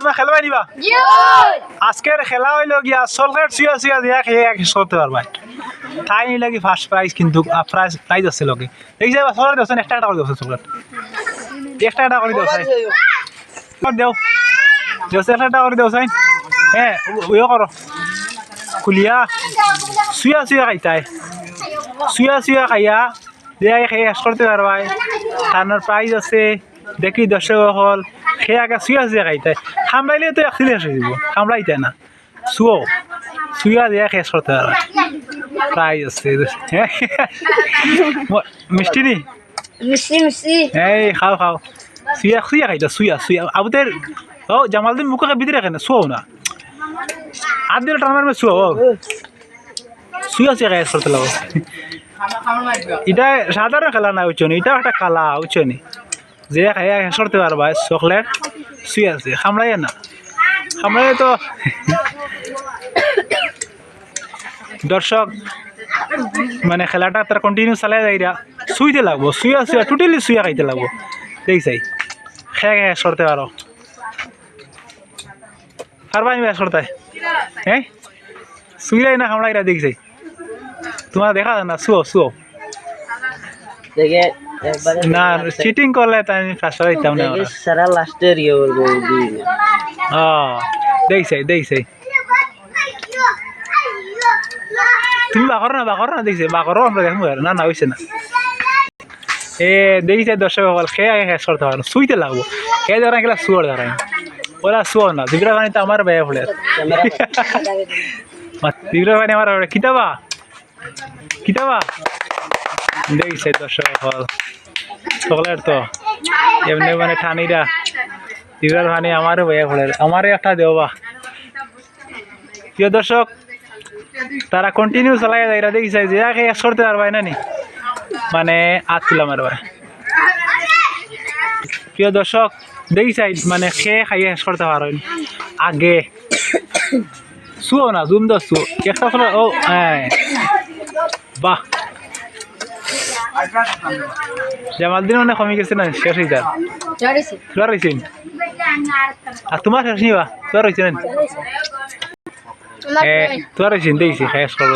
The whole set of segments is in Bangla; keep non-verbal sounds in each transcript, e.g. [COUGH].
তোমার খেলবা নিবা আজকের খেলা হইল গিয়া সলকার সুয়া সুয়া দিয়া খেয়ে এক করতে পারবা তাই নিলে কি ফার্স্ট প্রাইজ কিন্তু প্রাইজ প্রাইজ আছে লগে এই যে সলকার দেওছেন একটা একটা করে দেওছেন সলকার একটা একটা করে দেওছেন দেও দেওছে একটা একটা করে দেওছেন হ্যাঁ ইয়ে করো খুলিয়া। সুয়া সুয়া খাইতাই সুয়া সুয়া খাইয়া। দিয়া খেয়ে শেষ করতে পারবাই তার প্রাইজ আছে। দেখি দর্শক হল সে আগে সুয়া সুয়া খাইতাই খামড়াইলে তো অ্যাক্সিডেন্ট হয়ে যাব খামড়াইতে না। শুয়ো সুয়া দিয়া শেষ করতে প্রাইজ আছে মিষ্টি নি? মিষ্টি মিষ্টি। এই খাও খাও। সুয়া সুয়া খাইতা সুয়া সুয়া আবুদের ও জামালদিন মুখে ভিতরে রাখে না শুয়াও না। আর দিলে টানার মে শুয়াও সুয়া সুয়া খাই করতে লাগো এটা সাধারণ খেলা না উচ্চনি। এটা একটা কালা উচ্চনি। যে খাইয়া করতে পারবা চকলেট সুই আছে খামড়াই না খামড়াই তো [COUGHS] দর্শক মানে খেলাটা তার কন্টিনিউ চালাই যাইরা শুইতে লাগবো শুয়া শুয়া টোটালি শুয়া খাইতে লাগবো। দেখিছাই খেয়ে খেয়ে করতে পারো। পারবা নিবে শেষ করতে হ্যাঁ? শুইলাই না খামড়াইরা দেখিছাই তোমার দেখা না শুও শুও দেখে না চিটিং করলে তাই আমি ফার্স্ট দিতাম না। সারা লাস্টের ইয়ে করব দেখছাই দেখছাই তুমি বাকর না বাকর না দেখছে। বাকরও আমরা দেখব না না হইছে না। এ দেখিছে দর্শক সকল খেয়ে আগে শেষ করতে পারো শুইতে লাগবো। খেয়ে ধরা গেলে শুয়ার ধরাই ওরা শুয়ার না। দিগড়া পানি তো আমার বেয়া ফলে। দিগড়া পানি আমার কিতাবা? কিতাবা? দেখছে দর্শক সকল সকলের তো। এমনি মানে ঠানিরা। দিগড়ার পানি আমারও বেয়া ফলে আমারও একটা দেওবা প্রিয় দর্শক, তারা কন্টিনিউ চালাই যায়। এরা দেখিছে যে আগে শেষ করতে পারবাই না নি। মানে আট তুলা মারবা প্রিয় দর্শক দেখিছাই মানে খেয়ে খাইয়ে শেষ করতে পারেন আগে। শুও না, জুম দো শু একটা ও হ্যাঁ। বাহ। জামাল দিন অনেক কমে গেছে না শেষ হয়ে যায়। চড়েছি রয়েছেন আর তোমার শেষ নিবা রয়েছেন তোমার তোর রয়েছেন দেখছি শেষ করব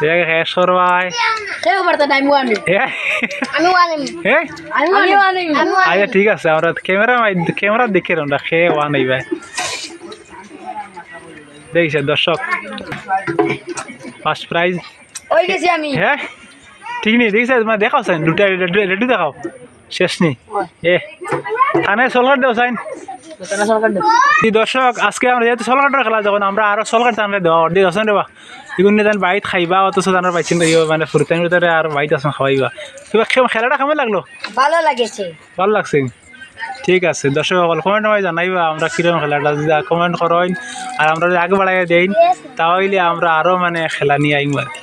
জায়গায় শেষ করবাই ওয়ানি ওয়ানি ওয়ানি আচ্ছা ঠিক আছে আমরা ক্যামেরা ক্যামেরা দেখে আমরা খেয়ে ওয়া নাই ভাই। দেখছে দর্শক ফার্স্ট প্রাইজ ওই গেছি আমি। হ্যাঁ ঠিক নেই মানে দেখাও সাইন দুটা রেডি দেখাও। শেষ নেই। এ থানায় সলকার দেও সাইন দর্শক আজকে আমরা যেহেতু সলকার খেলা যখন আমরা আরও সলকার টানলে দেওয়া অর্ধেক আছেন রে এগুলো নিয়ে বাড়িত খাইবা অথচ তারা পাইছেন না ইয়ে মানে ফুরতান ভিতরে আর বাড়িতে আছেন খাওয়াইবা কিবা খেলাটা কেমন লাগল? ভালো লাগেছে। ভালো লাগছে। ঠিক আছে দর্শক সকল কমেন্ট মাই জানাইবা আমরা কীরকম খেলাটা যদি কমেন্ট করেন আর আমরা যদি আগে বাড়াই দেই তাহলে আমরা আরও মানে খেলা নিয়ে আইম আর কি।